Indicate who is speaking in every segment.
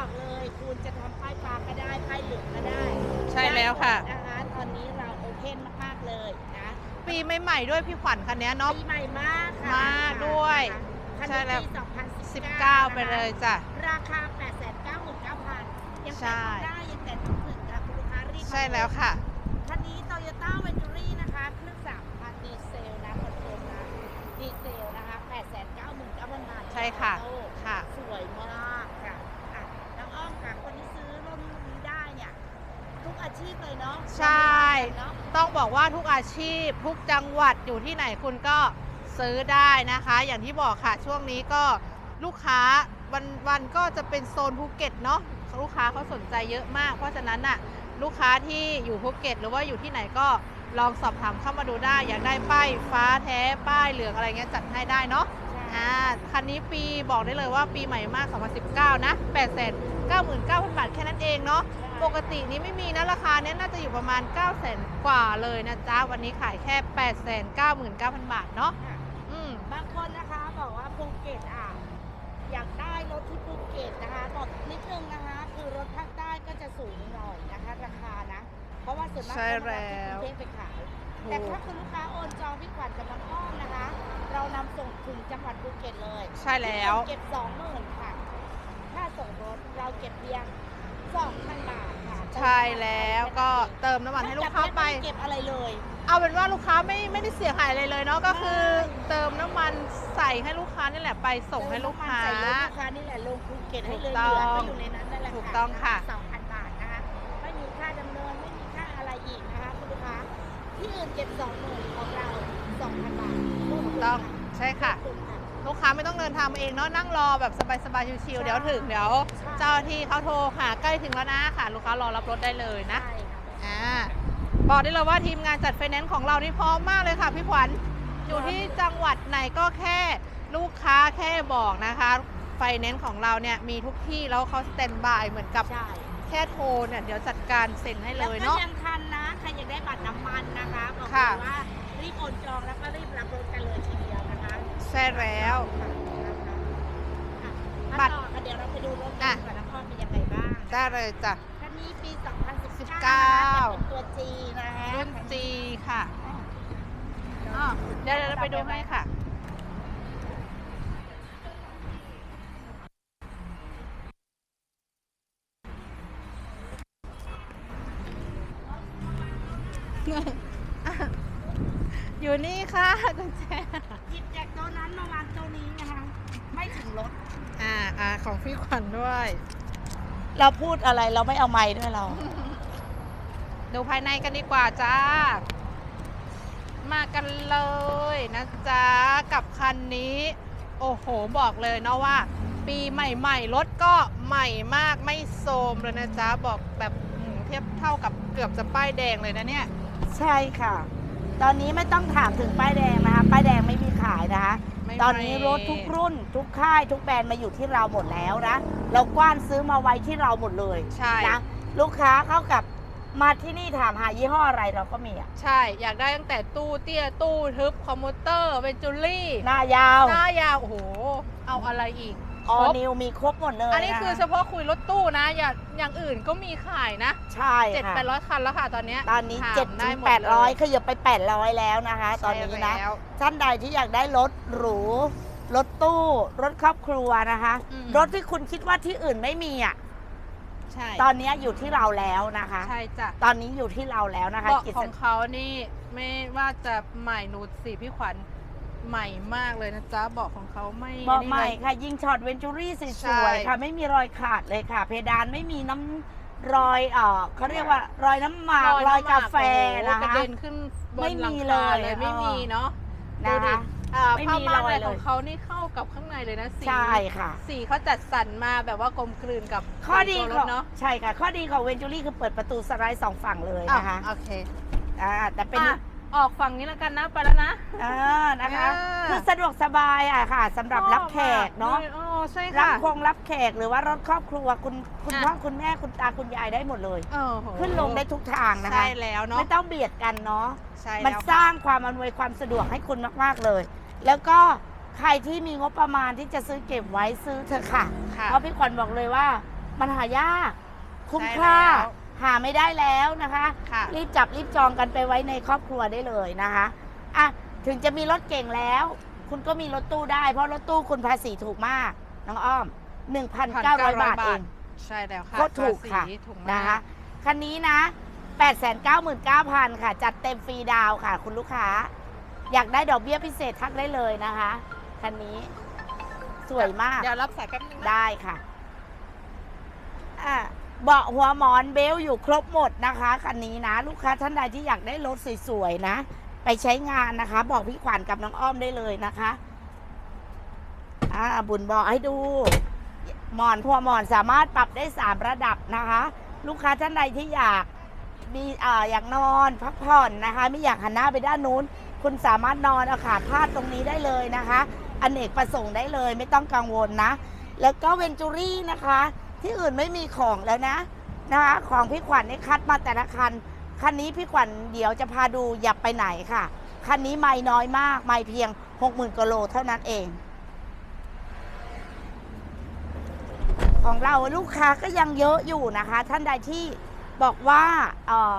Speaker 1: บอกเลยคุณจะทำป้ายฟ้าก็ได้ป้ายเหลืองก็ได้
Speaker 2: ใช่แล้วค่ะ
Speaker 1: ได้หมดนะคะตอนนี้เราโอเพนมากๆเลยนะ
Speaker 2: ปีใหม่ๆด้วยพี่ขวัญคันนี้เนาะ
Speaker 1: ปีใหม่มากค่ะ
Speaker 2: มากด้วย
Speaker 1: คัน
Speaker 2: ใช่
Speaker 1: นี้
Speaker 2: แล้ว
Speaker 1: ปี2019
Speaker 2: 19ไปเลยจ้ะ
Speaker 1: ราคา 899,900ยัง
Speaker 2: ใช่
Speaker 1: แต่ต้องได้ยังแต่ต้องถึงค่ะคุณลูกค้ารีบมา
Speaker 2: ใช่แล้วค่ะ
Speaker 1: คันนี้ Toyota Ventury นะคะเครื่อง3,000 ดีเซลนะคอนโทรลนะดีเซลนะคะ 899,000บาท
Speaker 2: ใช่ค่ะ
Speaker 1: โอ้
Speaker 2: ค่ะ
Speaker 1: สวยมากค่ะอะน้องอ้อมค่ะคนที่ซื้อรุ่นนี้ได้เนี่ยทุก อาชีพเลยเนาะ
Speaker 2: ใช่
Speaker 1: เนาะ
Speaker 2: ต้องบอกว่าทุกอาชีพ ทุกจังหวัดอยู่ที่ไหนคุณก็ซื้อได้นะคะ อย่างที่บอกค่ะช่วงนี้ก็ลูกค้าวันวันก็จะเป็นโซนภูเก็ตเนาะลูกค้าเขาสนใจเยอะมาก เพราะฉะนั้นน่ะลูกค้าที่อยู่ภูเก็ต หรือว่าอยู่ที่ไหนก็ลองสอบถามเข้ามาดูได้ อยากได้ป้ายฟ้าแท้ป้ายเหลืองอะไรเงี้ยจัดให้ได้เนาะ
Speaker 1: ใช่
Speaker 2: อ่าคันนี้ปีบอกได้เลยว่าปีใหม่มาก 2019 นะ 8 9 9 0 0 0 บาทแค่นั้นเองเนาะ ปกตินี้ไม่มีนะราคาเนี้ยน่าจะอยู่ประมาณ 9 0 0 0 0กว่าเลยนะจ๊ะ วันนี้ขายแค่ 8 9 9 0 0 0 บาทเนาะ
Speaker 1: ค่ะ
Speaker 2: อืม
Speaker 1: บางคนนะคะบอกว่าภูเก็ตอะอยากได้รถที่ภูเก็ตนะคะบอกนิดนึงนะคะ คือรถภาคใต้ก็จะสูงหน่อยนะคะ ราคานะ เพราะว่าส่วนมาก
Speaker 2: ใช่
Speaker 1: เขามารับที่กรุงเทพไปขายแต่
Speaker 2: ถู
Speaker 1: ถ้ากคุณลูกค้าโอนจองพี่ขวัญกับน้องอ้อมนะคะ เรานำส่งถึงจังหวัดภูเก็ตเลย
Speaker 2: ใช่แล้ว
Speaker 1: เก็บสองหมื่นค่ะ ค่าส่งรถเราเก็บเพียง สองพันบาทค่ะ
Speaker 2: ใช่แล้วก็เติมน้ำมันให้ลูกค้าไป
Speaker 1: ม่เก็บอะไรเลย
Speaker 2: เอาเป็นว่าลูกค้าไม่ไม่ได้เสียหายอะไรเลยเนาะก็คือ เติมน้ำมันใส่ให้ลูกค้านี่แหละไปส่งให้ลูกค้า
Speaker 1: ใส่รถลูกค้านี่แหละลงภูเก็ตให้เลย
Speaker 2: ถู
Speaker 1: เห
Speaker 2: ก
Speaker 1: ลื
Speaker 2: ต้อง
Speaker 1: อก็อยู่ในนั้นนั่นแหละ
Speaker 2: ถูกต้องค่ะ
Speaker 1: สองพันบาทนะคะไม่มีค่าดำเนินไม่มีค่าอะไรอีกนะคะคุณลูกค้าที่อื่นเก็บสองหมื่นของเราสองพันบาท
Speaker 2: ถูกต้องใช่ค่ะ
Speaker 1: คุ้มค่ะ
Speaker 2: ลูกค้าไม่ต้องเดินทางมาเองเนาะนั่งรอแบบสบายๆชิวๆ
Speaker 1: ใช่
Speaker 2: เดี๋ยวถึงเดี๋ยว
Speaker 1: ใช่
Speaker 2: เจ้าหน้าที่เขาโทรหาใกล้ถึงแล้วนะค่ะ ลูกค้ารอรับรถได้เลยนะ
Speaker 1: ใช่ค่ะ
Speaker 2: อ่าบอกได้เลยว่าทีมงานจัดไฟแนนซ์ของเรานี่พร้อมมากเลยค่ะพี่ขวัญอยู่ที่จังหวัดไหนก็แค่ลูกค้าแค่บอกนะคะไฟแนนซ์ของเราเนี่ยมีทุกที่แล้วเขาสแตนบายเหมือนกับ
Speaker 1: ใช่
Speaker 2: แค่โทรเนี่ยเดี๋ยวจัดการเซ็นให้เล
Speaker 1: แล้ว
Speaker 2: ย
Speaker 1: ก็
Speaker 2: เนาะ
Speaker 1: ยังทันนะใครอยากได้บัตรน้ำมันนะคะบอกเล
Speaker 2: ค่ะ
Speaker 1: ยว่ารีบโอนจองแล้วก็รีบรับรถกันเลยทีเดียว นะคะ
Speaker 2: ใช่แล้ว
Speaker 1: บั
Speaker 2: บั
Speaker 1: ต
Speaker 2: ต
Speaker 1: ร
Speaker 2: ร
Speaker 1: เดี๋ยวเราไปดูรถกั
Speaker 2: อะ
Speaker 1: นก่อนนะพ่อเป็นยังไงบ้าง
Speaker 2: ได้เลยจ้ะ
Speaker 1: คันนี้ปี 2019
Speaker 2: 19
Speaker 1: นะคะเป็นตัว G นะคะ
Speaker 2: รุ่นจีค่ะอ๋อเดี๋ยวเราไปดูให้ค่ะ อยู่นี่ค่ะกุญแจ
Speaker 1: หยิบจากตัวนั้นมาวางตัวนี้นะคะ ไม่ถึงรถ
Speaker 2: อ่าอ่า ของพี่ขวัญด้วย
Speaker 1: เราพูดอะไรเราไม่เอาไม้ด้วยเรา
Speaker 2: ดูภายในกันดีกว่าจ้า มากันเลยนะจ๊ะ กับคันนี้ โอ้โหบอกเลยเนาะว่า ปีใหม่ๆรถก็ใหม่มากไม่โทรมเลยนะจ๊ะ บอกแบบอืมเทียบเท่ากับเกือบจะป้ายแดงเลยนะเนี่ย
Speaker 1: ใช่ค่ะ ตอนนี้ไม่ต้องถามถึงป้ายแดงนะคะ ป้ายแดงไม่มีขายนะคะ
Speaker 2: ไม่
Speaker 1: ตอนนี้รถทุกรุ่น ทุกค่ายทุกแบรนด์มาอยู่ที่เราหมดแล้วนะ เรากว้านซื้อมาไว้ที่เราหมดเลย
Speaker 2: ใช่
Speaker 1: นะลูกค้าเข้ากับมาที่นี่ถามหายี่ห้ออะไรเราก็มีอะ
Speaker 2: ใช่ อยากได้ตั้งแต่ตู้เตี้ยตู้ทึบคอมมูเตอร์เวนจูรี่
Speaker 1: หน้ายาว
Speaker 2: หน้ายาว โอ้โห เอาอะไรอีก
Speaker 1: ออ
Speaker 2: ครบ
Speaker 1: นิวมีครบหมดเลย
Speaker 2: อันนี้คือเฉพาะคุยรถตู้นะ อย่างอย่างอื่นก็มีขายนะ
Speaker 1: ใช่
Speaker 2: เจ็ด
Speaker 1: ค่ะ
Speaker 2: แปดร้อยคันแล้วค่ะตอนเนี้ย
Speaker 1: ตอนนี้
Speaker 2: ถาม
Speaker 1: เจ็ด
Speaker 2: ได้
Speaker 1: ถึง
Speaker 2: หม
Speaker 1: แปดร้อย
Speaker 2: เล
Speaker 1: ขยับไปแปดร้อยแล้วนะคะ ตอนนี้นะ
Speaker 2: ใช่แล้ว
Speaker 1: ท่านใดที่อยากได้รถหรู รถตู้ รถครอบครัวนะคะ
Speaker 2: อืม
Speaker 1: รถที่คุณคิดว่าที่อื่นไม่มีอะ
Speaker 2: ใช่
Speaker 1: ตอนนี้อยู่ที่เราแล้วนะคะ
Speaker 2: ใช่จ้ะ
Speaker 1: ตอนนี้อยู่ที่เราแล้วนะคะ
Speaker 2: เบาะ
Speaker 1: กิจ
Speaker 2: ของเขานี่ไม่ว่าจะใหม่นูดสีพี่ขวัญ ใหม่มากเลยนะจ๊ะเบาะของเขาไม่
Speaker 1: บอกใหม่
Speaker 2: นี่เลย
Speaker 1: ค่ะ ยิงช็อตเวนจูรี่ส
Speaker 2: ใช่
Speaker 1: วยๆค่ะ ไม่มีรอยขาดเลยค่ะ เพดานไม่มีน้ำรอยเอ่อเขาเรียกว่ารอยน้ำหมากรอยกาแฟ
Speaker 2: โอ้โห
Speaker 1: นะ
Speaker 2: กระ
Speaker 1: คะ
Speaker 2: เด็นขึ้นบน
Speaker 1: ไม่
Speaker 2: หลัง
Speaker 1: มี
Speaker 2: คา
Speaker 1: เลย
Speaker 2: เลยไม่
Speaker 1: เออ
Speaker 2: มีเนาะดู
Speaker 1: นะ
Speaker 2: ดิ
Speaker 1: คะ
Speaker 2: อ่า
Speaker 1: ไม่
Speaker 2: ผ้า
Speaker 1: มี
Speaker 2: ม่าน
Speaker 1: รอย
Speaker 2: อะไร
Speaker 1: เลย
Speaker 2: ของเขานี่เข้ากับข้างในเลยนะสี
Speaker 1: ใช่ค่ะ
Speaker 2: สีเขาจัดสรรมาแบบว่ากลมกลืนกับ
Speaker 1: ข้อดี
Speaker 2: ตัวร
Speaker 1: ขอ
Speaker 2: ถ
Speaker 1: ง
Speaker 2: เนาะ
Speaker 1: ใช่ค่ะ ข้อดีของเวนจูรี่คือเปิดประตูสไลด์สองฝั่งเลยนะคะ
Speaker 2: อ่โอเค
Speaker 1: อ่าแต่เป็น
Speaker 2: อะ ออกฝั่งนี้แล้วกันนะไปแล้วนะ
Speaker 1: อ่านะคะ
Speaker 2: อ่า
Speaker 1: คือสะดวกสบายอะค่ะสำหรับรับแขกเนาะ
Speaker 2: โอ้ใช่
Speaker 1: รับ
Speaker 2: ค่ะ
Speaker 1: คงรับแขกหรือว่ารถครอบครัวคุณคุณ
Speaker 2: อะ
Speaker 1: พ่อคุณแม่คุณตาคุณยายได้หมดเลย
Speaker 2: โอ้โห
Speaker 1: ขึ้นลงได้ทุกทางนะคะ
Speaker 2: ใช่แล้วเนาะ
Speaker 1: ไม่ต้องเบียดกันเนาะ
Speaker 2: ใช่
Speaker 1: มัน
Speaker 2: แล้ว
Speaker 1: สร้างความอำนวยความสะดวกให้คุณมาก ๆ เลย แล้วก็ใครที่มีงบประมาณที่จะซื้อเก็บไว้ซื้อเถอะค่ะ
Speaker 2: ค่ะ
Speaker 1: เพราะพี่ขวัญบอกเลยว่ามันหายาก คุ้ม
Speaker 2: ใช่
Speaker 1: ค่า
Speaker 2: แล้ว
Speaker 1: หาไม่ได้แล้วนะคะ
Speaker 2: ค่ะ
Speaker 1: รีบจับรีบจองกันไปไว้ในครอบครัวได้เลยนะคะอะถึงจะมีรถเก่งแล้ว คุณก็มีรถตู้ได้ เพราะรถตู้คุณภาษีถูกมาก น้องอ้อม 1,900 บาทเอง
Speaker 2: ใช่แล้วค่ะ
Speaker 1: โคตรถูกค่ะ
Speaker 2: ภาษีถูก
Speaker 1: นะ
Speaker 2: มาก
Speaker 1: คะคันนี้นะ 899,000 ค่ะ จัดเต็มฟรีดาวน์ค่ะ คุณลูกค้า อยากได้ดอกเบี้ยพิเศษทักได้เลยนะคะคันนี้ สวยมาก
Speaker 2: เดี๋ยวรับสายแป๊บนึงนะ
Speaker 1: ได้ค่ะอะ เบาะหัวหมอนเบล์อยู่ครบหมดนะคะคันนี้นะ ลูกค้าท่านใดที่อยากได้รถสวยๆนะ ไปใช้งานนะคะ บอกพี่ขวัญกับน้องอ้อมได้เลยนะคะอ่าบุญบอกให้ดู หมอนพวหมอนสามารถปรับได้ 3 ระดับนะคะ ลูกค้าท่านใดที่อยากมีอ่าอยากนอนพักผ่อนนะคะ ไม่อยากหันหน้าไปด้านนู้น คุณสามารถนอนเอาขาพาดตรงนี้ได้เลยนะคะอเนกประสงค์ได้เลยไม่ต้องกังวลนะ แล้วก็เวนจูรี่นะคะ ที่อื่นไม่มีของแล้วนะนะคะ ของพี่ขวัญนี่คัดมาแต่ละคัน คันนี้พี่ขวัญเดี๋ยวจะพาดูอย่าไปไหนค่ะ คันนี้ไม่น้อยมาก ไม่เพียง 60,000กิโลเท่านั้นเอง ของเราลูกค้าก็ยังเยอะอยู่นะคะ ท่านใดที่บอกว่าออ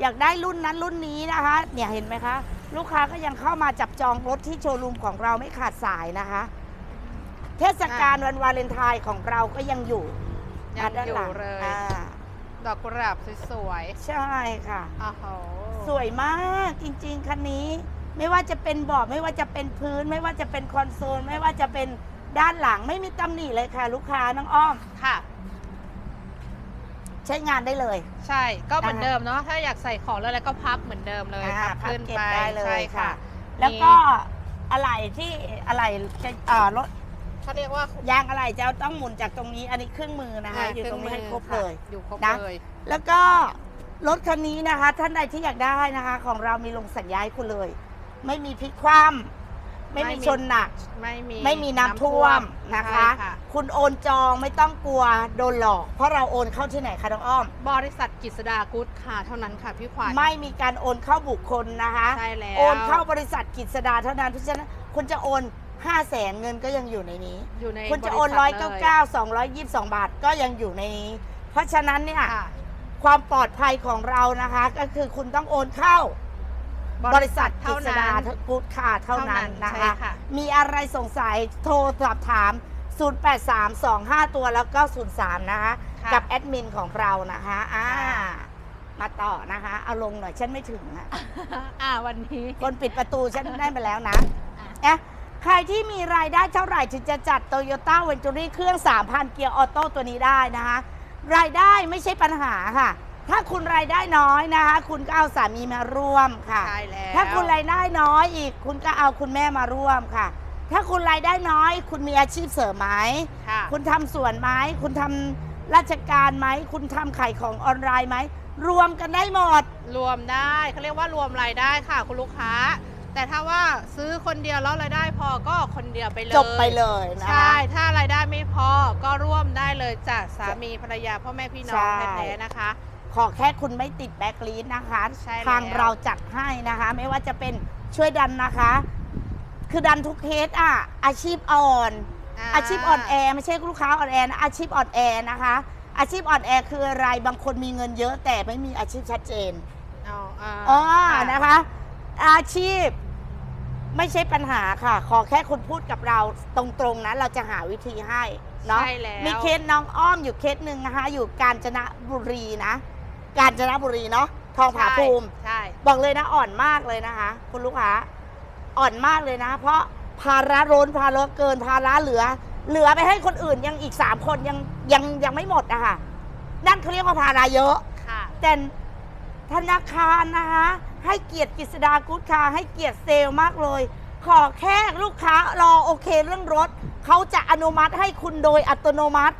Speaker 1: อยากได้รุ่นนั้นรุ่นนี้นะคะ เนี่ยเห็นไหมคะ ลูกค้าก็ยังเข้ามาจับจองรถที่โชว์รูมของเราไม่ขาดสายนะคะ เทศกาลวันวาเลนไทน์ของเราก็ยังอยู่
Speaker 2: ยัง
Speaker 1: ด้าน
Speaker 2: อยู่
Speaker 1: หลัง
Speaker 2: เลย
Speaker 1: อ่า
Speaker 2: ดอกกุหลาบสวย
Speaker 1: ใช่ค่ะ
Speaker 2: ๆอ้าวโห
Speaker 1: สวยมากจริง ๆ คันนี้ ไม่ว่าจะเป็นเบาะไม่ว่าจะเป็นพื้น ไม่ว่าจะเป็นคอนโซล ไม่ว่าจะเป็นด้านหลังไม่มีตำหนิเลยค่ะ ลูกค้าน้องอ้อม
Speaker 2: ค่ะ
Speaker 1: ใช้งานได้เลย
Speaker 2: ใช่ ก็เหมือน
Speaker 1: นะคะ
Speaker 2: เดิมเนาะ ถ้าอยากใส่ของแล้วก็พับเหมือนเดิมเลย
Speaker 1: อ่า
Speaker 2: พับขึ้น
Speaker 1: พับเก็บ
Speaker 2: ไป
Speaker 1: ได้เลย
Speaker 2: ใช่ค่ะ
Speaker 1: ค่ะ แล้วก็อะไรที่อะไรจะเอ่อรถ
Speaker 2: เขาเรียกว่ายา
Speaker 1: งอะไรจะต้องหมุนจากตรงนี้ อันนี้เครื่องมือนะคะอยู่ตรงนี้ให้ครบเลย
Speaker 2: อยู่ครบ
Speaker 1: นะ
Speaker 2: เลย
Speaker 1: แล้วก็รถคันนี้นะคะ ท่านใดที่อยากได้นะคะ ของเรามีลงสัญญาให้คุณเลย ไม่มีพลิกคว่ำไม่มีชนหนัก
Speaker 2: ไม่มี
Speaker 1: ไม่มีน้ำท่วมนะคะ
Speaker 2: ใช่
Speaker 1: คุณโอนจองไม่ต้องกลัวโดนหลอก เพราะเราโอนเข้าที่ไหนคะน้องอ้อม
Speaker 2: บริษัทกิษดากู๊ดค่ะเท่านั้นค่ะพี่ขวัญ
Speaker 1: ไม่มีการโอนเข้าบุคคลนะคะ
Speaker 2: ใช่แล้ว
Speaker 1: โอนเข้าบริษัทกิจสดาเท่านั้นเพราะฉะนั้นคุณจะโอน 5 0 0แสนเงินก็ยังอยู่ในนี้
Speaker 2: อยู่ใน
Speaker 1: คุณจะโอน
Speaker 2: บ
Speaker 1: ร้อย
Speaker 2: ษั
Speaker 1: เก้า
Speaker 2: ทล
Speaker 1: เก้าสองร้อยยี่สิบสองบาทก็ยังอยู่ในนี้ เพราะฉะนั้นเนี่ย
Speaker 2: ค่ะ
Speaker 1: ความปลอดภัยของเรานะคะ ก็คือคุณต้องโอนเข้า บริษัทกิ
Speaker 2: เท่า
Speaker 1: จ
Speaker 2: นั้
Speaker 1: สดานกูดค่ะเท่านั้นนะ
Speaker 2: ใช่
Speaker 1: คะ
Speaker 2: ค่ะ
Speaker 1: มีอะไรสงสัยโทรสอบถาม 083225 ตัวแล้วก็03 นะคะ
Speaker 2: ค่ะ
Speaker 1: กับแอดมินของเรานะคะอ่า
Speaker 2: ค่ะ
Speaker 1: มาต่อนะคะ เอาลงหน่อยฉันไม่ถึงอะ
Speaker 2: อ่าวันนี้
Speaker 1: คนปิดประตูฉันได้ไปแล้วนะ
Speaker 2: อะ
Speaker 1: เอ๊ะ ใครที่มีรายได้เท่าไหร่ถึงจะจัด Toyota v e n t u r y เครื่อง 3,000 เกียร์ออโต้ตัวนี้ได้นะคะ รายได้ไม่ใช่ปัญหาค่ะ ถ้าคุณรายได้น้อยนะคะ คุณก็เอาสามีมาร่วมค่ะ
Speaker 2: ใช่แล้ว
Speaker 1: ถ้าคุณรายได้น้อยอีก คุณก็เอาคุณแม่มาร่วมค่ะ ถ้าคุณรายได้น้อย คุณมีอาชีพเสริมไหม
Speaker 2: ค่ะ
Speaker 1: คุณทำสวนไหมคุณทำราชการไหมคุณทำขายของออนไลน์ไหมรวมกันได้หมด
Speaker 2: รวมได้เขาเรียกว่ารวมรายได้ค่ะ คุณลูกค้า แต่ถ้าว่าซื้อคนเดียวแล้วรายได้พอก็คนเดียวไปเลย
Speaker 1: จบไปเลยนะคะ
Speaker 2: ใช่ ถ้ารายได้ไม่พอก็ร่วมได้เลยจากสามีภรรยาพ่อแม่พี่น้อง
Speaker 1: ใช่
Speaker 2: แท้ๆนะคะ
Speaker 1: ขอแค่คุณไม่ติดแบ็กลีดนะคะ
Speaker 2: ใช่แล้ว
Speaker 1: ทางเราจัดให้นะคะ ไม่ว่าจะเป็นช่วยดันนะคะ คือดันทุกเคสอะ อาชีพอ่อน อาชีพอ่อนแอไม่ใช่ลูกค้าอ่อนแอนะอาชีพอ่อนแอนะคะ อาชีพอ่อนแอคืออะไรบางคนมีเงินเยอะแต่ไม่มีอาชีพชัดเจน
Speaker 2: อ๋ออ่า
Speaker 1: อ๋อ
Speaker 2: ค่ะ
Speaker 1: นะคะ อาชีพ ไม่ใช่ปัญหาค่ะ ขอแค่คุณพูดกับเราตรงๆนะเราจะหาวิธีให้เนาะ
Speaker 2: ใช่แล้ว
Speaker 1: มีเคสน้องอ้อมอยู่เคสหนึ่งนะคะ อยู่กาญจนบุรีนะ กาญจนบุรีเนาะทองผาภูมิ
Speaker 2: ใช่
Speaker 1: บอกเลยนะอ่อนมากเลยนะคะ คุณลูกค้าอ่อนมากเลยนะ เพราะภาระร้นภาระเกินภาระเหลือ เหลือไปให้คนอื่นยังอีกสามคนยังยังยังไม่หมดอะค่ะนั่นเขาเรียกว่าภาระเยอะ
Speaker 2: ค่ะ
Speaker 1: แต่ธนาคารนะคะ ให้เกียรติกฤษดากู๊ดคาร์ให้เกียรติเซลล์มากเลย ขอแค่ลูกค้ารอโอเคเรื่องรถ เขาจะอนุมัติให้คุณโดยอัตโนมัติ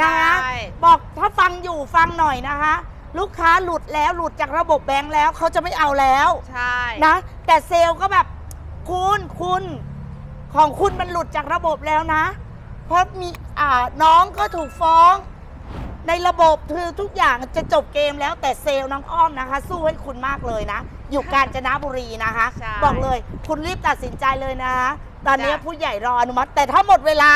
Speaker 1: นะคะ
Speaker 2: ใช่
Speaker 1: บอกถ้าฟังอยู่ฟังหน่อยนะคะ ลูกค้าหลุดแล้วหลุดจากระบบแบงค์แล้วเขาจะไม่เอาแล้ว
Speaker 2: ใช่
Speaker 1: นะแต่เซลล์ก็แบบคุณคุณของคุณมันหลุดจากระบบแล้วนะ เพราะมีอ่าน้องก็ถูกฟ้อง ในระบบคือทุกอย่างจะจบเกมแล้วแต่เซลล์น้องอ้อมนะคะ สู้ให้คุณมากเลยนะ อยู่กาญจนบุรีนะคะ
Speaker 2: ใช่
Speaker 1: บอกเลยคุณรีบตัดสินใจเลยนะคะตอนนี้
Speaker 2: จ้ะ
Speaker 1: ผู้ใหญ่รออนุมัติ แต่ถ้าหมดเวลา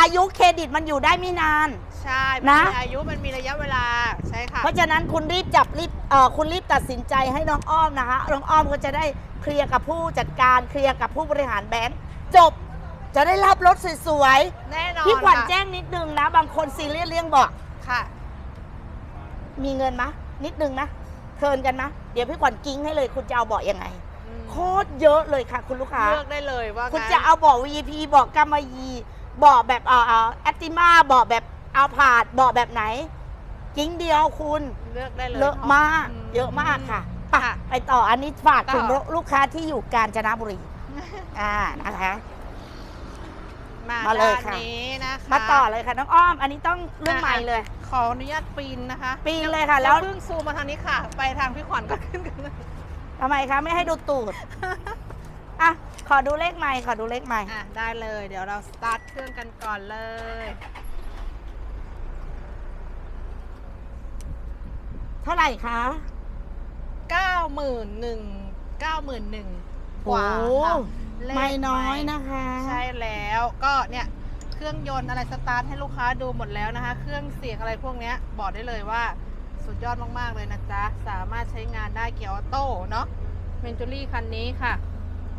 Speaker 1: อายุเครดิตมันอยู่ได้ไม่นาน
Speaker 2: ใช่
Speaker 1: นะ
Speaker 2: มีอายุมันมีระยะเวลาใช่ค่ะ
Speaker 1: เพราะฉะนั้นคุณรีบจับรีบเอ่อคุณรีบตัดสินใจให้น้องอ้อมนะคะน้องอ้อมก็จะได้เคลียร์กับผู้จัดการเคลียร์กับผู้บริหารแบงก์จบจะได้รับรถสวย
Speaker 2: แน่นอน
Speaker 1: ๆพี่ขวัญ
Speaker 2: ค่ะ
Speaker 1: แจ้งนิดนึงนะ บางคนซีเรียสเรื่องบอก
Speaker 2: ค่ะ
Speaker 1: มีเงินมะนิดนึงนะเทิร์นกันมะ เดี๋ยวพี่ขวัญกิ้งให้เลยคุณจะเอาเบาะยังไง
Speaker 2: อืม
Speaker 1: โคตรเยอะเลยค่ะ คุณลูกค้า
Speaker 2: เลือกได้เลยว่า
Speaker 1: คุณ
Speaker 2: งั้น
Speaker 1: จะเอาเบาะ VIP เบาะกำมะยีเบาะแบบเอ่อเอ่อแอตติมาเบาะแบบเอาผาดเบาะแบบไหน กิ้งเดียวคุณ
Speaker 2: เลือกได้เลย
Speaker 1: เยอะมาก เยอะมากค่ะไป
Speaker 2: ค่ะ
Speaker 1: ไปต่ออันนี้ฝากถึง
Speaker 2: ต่อ
Speaker 1: ลูกค้าที่อยู่กาญจนบุรีอ่านะคะ
Speaker 2: มา
Speaker 1: มาเลย
Speaker 2: ด้าน
Speaker 1: ค่ะ
Speaker 2: นี้นะคะ
Speaker 1: มาต่อเลยค่ะน้องอ้อม อันนี้ต้องเรื่องใหม่เลย
Speaker 2: ขออนุญาตปีนนะคะ
Speaker 1: ปีนเลยค่ะแล้ว
Speaker 2: เพิ่งซูมมาทางนี้ค่ะ ไปทางพี่ขวัญก็ขึ้นกันเลย
Speaker 1: ทำไมคะไม่ให้ดูตูดอะขอดูเลขใหม่ขอดูเลขใหม่
Speaker 2: อะได้เลย เดี๋ยวเราสตาร์ทเครื่องกันก่อนเลย
Speaker 1: เท่าไหร่คะ
Speaker 2: เก้าหมื่นหนึ่งเก้าหมื่นหนึ่งกว่า
Speaker 1: โอ้
Speaker 2: ค่ะเลข
Speaker 1: ไม่น้อย
Speaker 2: ใหม่
Speaker 1: นะคะ
Speaker 2: ใช่แล้วก็เนี่ย เครื่องยนต์อะไรสตาร์ทให้ลูกค้าดูหมดแล้วนะคะ เครื่องเสียงอะไรพวกเนี้ยบอกได้เลยว่าสุดยอดมากๆเลยนะจ๊ะ สามารถใช้งานได้เกียร์ออโต้เนาะเมนจูรี่คันนี้ค่ะ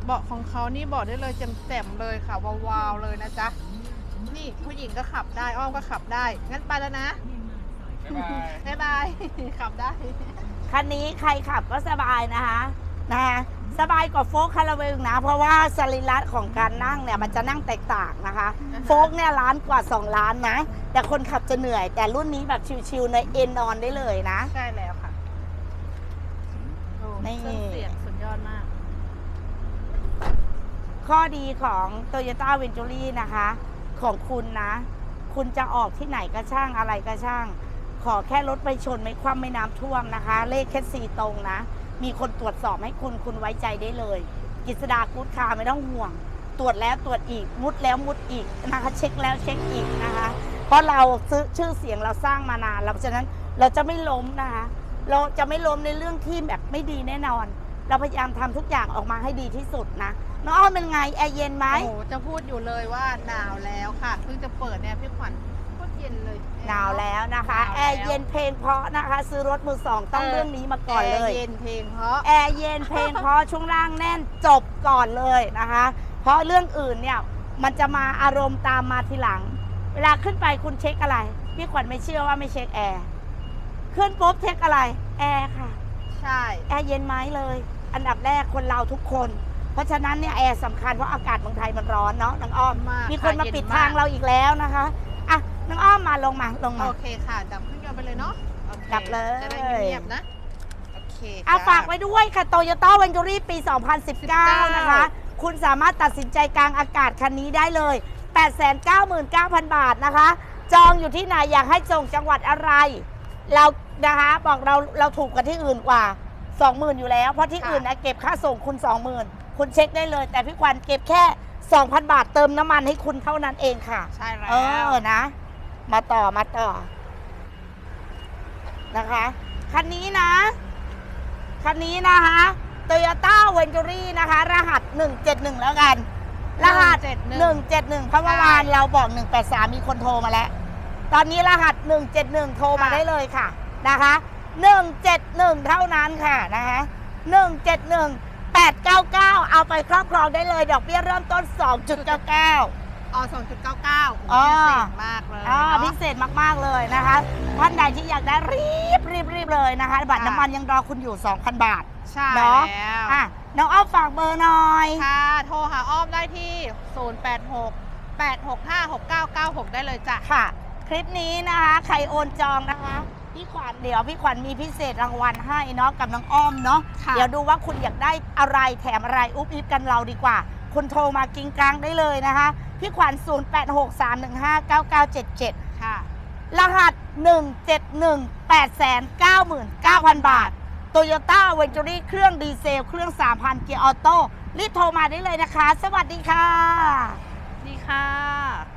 Speaker 2: เบาะของเขานี่บอกได้เลยแจ่มๆเลยค่ะวาวๆเลยนะจ๊ะ นี่ผู้หญิงก็ขับได้อ้อมก็ขับได้ งั้นไปแล้วนะบ๊ายบาย ขับได้
Speaker 1: คันนี้ใครขับก็สบายนะคะ นะคะ สบายกว่าโฟกคาราเวลนะ เพราะว่าสรีระของการนั่งเนี่ยมันจะนั่งแตกต่างนะคะ
Speaker 2: อ่าฮะ
Speaker 1: โฟกเนี่ยล้านกว่า 2 ล้านนะ แต่คนขับจะเหนื่อย แต่รุ่นนี้แบบชิวๆในเอ็นนอนได้เลยนะ
Speaker 2: ใช่แล้วค่ะโอ้
Speaker 1: นี่
Speaker 2: เครื่องเสียงสุดยอดมาก
Speaker 1: ข้อดีของ Toyota v e n t u r y นะคะ ของคุณนะ คุณจะออกที่ไหนก็ช่างอะไรก็ช่าง ขอแค่รถไปชนไม่คว่ำไม่น้ำท่วมนะคะ เลขแค่สีตรงนะ มีคนตรวจสอบให้คุณคุณไว้ใจได้เลย กิษดากูดคาไม่ต้องห่วง ตรวจแล้วตรวจอีกมุดแล้วมุดอีกนะคะเช็คแล้วเช็คอีกนะคะ เพราะเราซื้อชื่อเสียงเราสร้างมานานเราฉะนั้นเราจะไม่ล้มนะคะเราจะไม่ล้มในเรื่องที่แบบไม่ดีแน่นอน เราพยายามทำทุกอย่างออกมาให้ดีที่สุดนะน้องอ้อมเป็นไงแอร์เย็นไหม
Speaker 2: โอ้โหจะพูดอยู่เลยว่าหนาวแล้วค่ะเพิ่งจะเปิดเนี่ยพี่ขวัญ เย็นเลย
Speaker 1: หนาวแล้วนะคะ
Speaker 2: หนาวแล้ว
Speaker 1: แอร์เย็นเพลงเพราะนะคะ ซื้อรถมือสองต้อง
Speaker 2: เออ
Speaker 1: เรื่องนี้มาก่อนเลย
Speaker 2: แร์เย็นเพลงเพราะ
Speaker 1: แอร์เย็นเพลงเพราะช่วงล่างแน่นจบก่อนเลยนะคะ เพราะเรื่องอื่นเนี่ยมันจะมาอารมณ์ตามมาทีหลัง เวลาขึ้นไปคุณเช็คอะไร พี่ขวัญไม่เชื่อว่าไม่เช็คแอร์ขึ้นปุ๊บเช็คอะไร แอร์ค่ะ
Speaker 2: ใช่
Speaker 1: แอร์เย็นไหมเลย อันดับแรกคนเราทุกคน เพราะฉะนั้นเนี่ยแอร์สำคัญเพราะอากาศเมืองไทยมันร้อนเนาะน้องอ้อม
Speaker 2: มาก
Speaker 1: มีคนมา
Speaker 2: เย็
Speaker 1: ปิด
Speaker 2: ก
Speaker 1: ทางเราอีกแล้วนะคะอะ น้องอ้อมมาลงมาลงมา
Speaker 2: โอเคค่ะ ดับเครื่องยนต์ไปเลยเนาะโอค
Speaker 1: ดับเลย
Speaker 2: จะได้เงียบๆนะ โอเค
Speaker 1: อะ
Speaker 2: จ้
Speaker 1: ฝากไว้ด้วยค่ะโตโยต้าวันจูรี่ปี 2019 นะคะ คุณสามารถตัดสินใจกลางอากาศคันนี้ได้เลย 899,000 บาทนะคะ จองอยู่ที่ไหนอยากให้ส่งจังหวัดอะไร เรานะคะบอกเราเราถูกกว่าที่อื่นกว่า 20,000 อยู่แล้ว เพราะที่อื่นนะเก็บค่าส่งคุณ 20,000 คุณเช็คได้เลย แต่พี่ควันเก็บแค่ 2,000 บาทเติมน้ำมันให้คุณเท่านั้นเองค่ะ
Speaker 2: ใช่แล้ว
Speaker 1: เออนะ มาต่อมาต่อ นะคะ คันนี้นะ คันนี้นะคะ Toyota v e n t u r y นะคะ รหัส 171 แล้วกัน รหัส 171 เพราะเมื่อวานเราบอก 183 มีคนโทรมาแล้ว ตอนนี้รหัส 171 โทรมาได้เลยค่ะนะคะ 171 เท่านั้นค่ะนะคะ 171 899 เอาไปครอบครองได้เลย ดอกเบี้ยเริ่มต้น 2.99
Speaker 2: อ๋อ2.99
Speaker 1: อ๋อ
Speaker 2: พิเศษมากเลย
Speaker 1: อ่า
Speaker 2: เนาะ
Speaker 1: พิเศษมากๆเลยนะคะท่านใดที่อยากได้รีบรีบรีบเลยนะคะ บัตร
Speaker 2: ค่ะ
Speaker 1: น้ำมันยังรอคุณอยู่ 2,000 บาท
Speaker 2: ใช่
Speaker 1: เนาะ
Speaker 2: แล้ว
Speaker 1: อะน้องอ้อมฝากเบอร์หน่อย
Speaker 2: ค่ะ โทรหาอ้อมได้ที่ 086 865 6996 ได้เลยจ้ะ
Speaker 1: ค่ะ คลิปนี้นะคะ ใครโอนจองนะคะ พี่ขวัญเดี๋ยวพี่ขวัญมีพิเศษรางวัลให้เนาะกับน้องอ้อมเนาะ
Speaker 2: ค่ะ
Speaker 1: เดี๋ยวดูว่าคุณอยากได้อะไรแถมอะไร อุ๊บอิ๊บกันเราดีกว่า คุณโทรมากิงกลางได้เลยนะคะ พี่ขวัญ 0863159977
Speaker 2: ค่ะ
Speaker 1: รหัส 171 899,000 บาทโตโยต้าเวนจูรี่เครื่องดีเซล เครื่อง 3,000 เกียร์ออโต้รีบโทรมาได้เลยนะคะ สวัสดีค่ะ
Speaker 2: ดีค่ะ